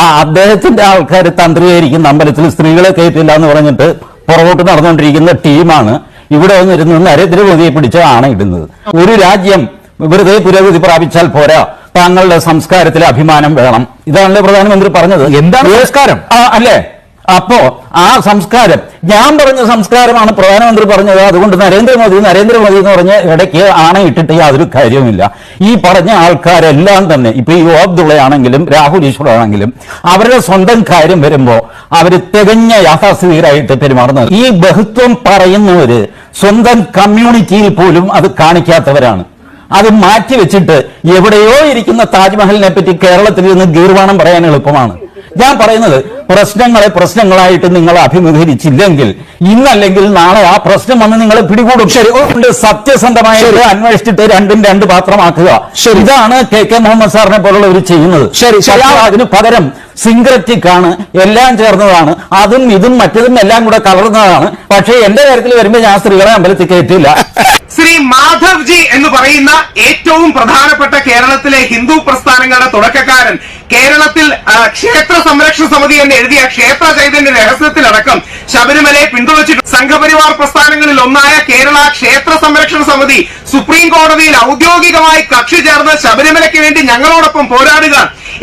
ആ അദ്ദേഹത്തിന്റെ ആൾക്കാർ തന്ത്രിയായിരിക്കുന്ന അമ്പലത്തിൽ സ്ത്രീകളെ കയറ്റില്ല എന്ന് പറഞ്ഞിട്ട് പുറകോട്ട് നടന്നുകൊണ്ടിരിക്കുന്ന ടീമാണ് ഇവിടെ വന്നിരുന്ന് നരേന്ദ്രമോദിയെ പിടിച്ച് ആണയിടുന്നത്. ഒരു രാജ്യം വെറുതെ പുരോഗതി പ്രാപിച്ചാൽ പോരാ. താങ്കളുടെ സംസ്കാരത്തിൽ അഭിമാനം വേണം. ഇതാണല്ലേ പ്രധാനമന്ത്രി പറഞ്ഞത്? എന്താണ് നമസ്കാരം സംസ്കാരം? അല്ലേ? അപ്പോ ആ സംസ്കാരം ഞാൻ പറഞ്ഞ സംസ്കാരമാണ് പ്രധാനമന്ത്രി പറഞ്ഞത്. അതുകൊണ്ട് നരേന്ദ്രമോദി നരേന്ദ്രമോദി എന്ന് പറഞ്ഞ ഇടയ്ക്ക് ആണയിട്ടിട്ട് യാതൊരു കാര്യവുമില്ല. ഈ പറഞ്ഞ ആൾക്കാരെല്ലാം തന്നെ ഇപ്പൊ ഈ അബ്ദുള്ളയാണെങ്കിലും രാഹുൽ ഈശ്വർ ആണെങ്കിലും അവരുടെ സ്വന്തം കാര്യം വരുമ്പോ അവർ തികഞ്ഞ യാഥാസ്ഥിതികരായിട്ട് പെരുമാറുന്നത്. ഈ ബഹുത്വം പറയുന്നവര് സ്വന്തം കമ്മ്യൂണിറ്റിയിൽ പോലും അത് കാണിക്കാത്തവരാണ്. അത് മാറ്റി വെച്ചിട്ട് എവിടെയോ ഇരിക്കുന്ന താജ്മഹലിനെ പറ്റി കേരളത്തിൽ നിന്ന് ഗീർവാണം പറയാൻ എളുപ്പമാണ്. ഞാൻ പറയുന്നത് പ്രശ്നങ്ങളെ പ്രശ്നങ്ങളായിട്ട് നിങ്ങൾ അഭിമുഖീകരിച്ചില്ലെങ്കിൽ ഇന്നല്ലെങ്കിൽ നാളെ ആ പ്രശ്നം വന്ന് നിങ്ങൾ പിടികൂടും. ശരി. സത്യസന്ധമായ സത്യസന്ധമായിട്ട് അന്വേഷിച്ചിട്ട് രണ്ടും രണ്ട് പാത്രമാക്കുക ശരി. ഇതാണ് കെ കെ മുഹമ്മദ് സാറിനെ പോലുള്ളവർ ചെയ്യുന്നത്. ശരി, അതിന് പകരം സിംഗ്രറ്റിക് ആണ് എല്ലാം ചേർന്നതാണ് അതും ഇതും മറ്റതും എല്ലാം കൂടെ കലർന്നതാണ്. പക്ഷേ എന്റെ കാര്യത്തിൽ വരുമ്പോൾ ഞാൻ സ്ത്രീകളെ അമ്പലത്തിൽ കയറ്റില്ല ശ്രീ മാധവ്ജി എന്ന് പറയുന്ന ഏറ്റവും പ്രധാനപ്പെട്ട കേരളത്തിലെ ഹിന്ദു പ്രസ്ഥാനങ്ങളുടെ തുടക്കക്കാരൻ. കേരളത്തിൽ ക്ഷേത്ര സംരക്ഷണ സമിതി എന്ന് എഴുതിയ ക്ഷേത്ര ചൈതന്യ രഹസ്യത്തിലടക്കം ശബരിമലയെ പിന്തുണച്ചിട്ടുണ്ട്. സംഘപരിവാർ പ്രസ്ഥാനങ്ങളിൽ ഒന്നായ കേരള ക്ഷേത്ര സംരക്ഷണ സമിതി സുപ്രീം കോടതിയിൽ ഔദ്യോഗികമായി കക്ഷി ചേർന്ന് ശബരിമലയ്ക്ക് വേണ്ടി ഞങ്ങളോടൊപ്പം പോരാടുക.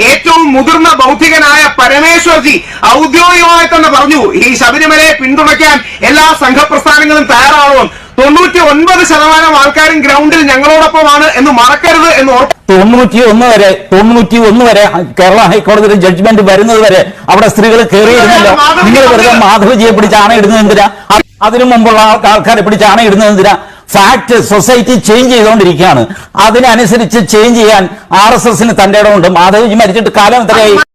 ഏറ്റവും മുതിർന്ന ബൗദ്ധികനായ പരമേശ്വർജി ഔദ്യോഗികമായി തന്നെ പറഞ്ഞു ഈ ശബരിമലയെ പിന്തുണയ്ക്കാൻ എല്ലാ സംഘപ്രസ്ഥാനങ്ങളും തയ്യാറാവും തൊണ്ണൂറ്റി ഒൻപത് ശതമാനം ആൾക്കാരും ഗ്രൗണ്ടിൽ ഞങ്ങളോടൊപ്പമാണ് എന്ന് മറക്കരുത് എന്ന് ഓർപ്പ് തൊണ്ണൂറ്റി ഒന്ന് വരെ തൊണ്ണൂറ്റി ഒന്ന് വരെ കേരള ഹൈക്കോടതിയുടെ ജഡ്ജ്മെന്റ് വരുന്നത് വരെ അവിടെ സ്ത്രീകൾ കയറിയിരുന്നല്ലോ നിങ്ങൾ വെറുതെ മാധവജിയെ പിടിച്ച് ആണയിടുന്നത് എന്തിനാ? അതിനു മുമ്പുള്ള ആൾ- ആൾക്കാരെ പിടിച്ച് ആണയിടുന്നത് എന്തിനാ? ഫാക്ട് സൊസൈറ്റി ചേഞ്ച് ചെയ്തുകൊണ്ടിരിക്കുകയാണ് അതിനനുസരിച്ച് ചേഞ്ച് ചെയ്യാൻ ആർ എസ് എസിന് തന്റെ ഇടമുണ്ട്. മാധവജി മരിച്ചിട്ട് കാലം എത്രയായി?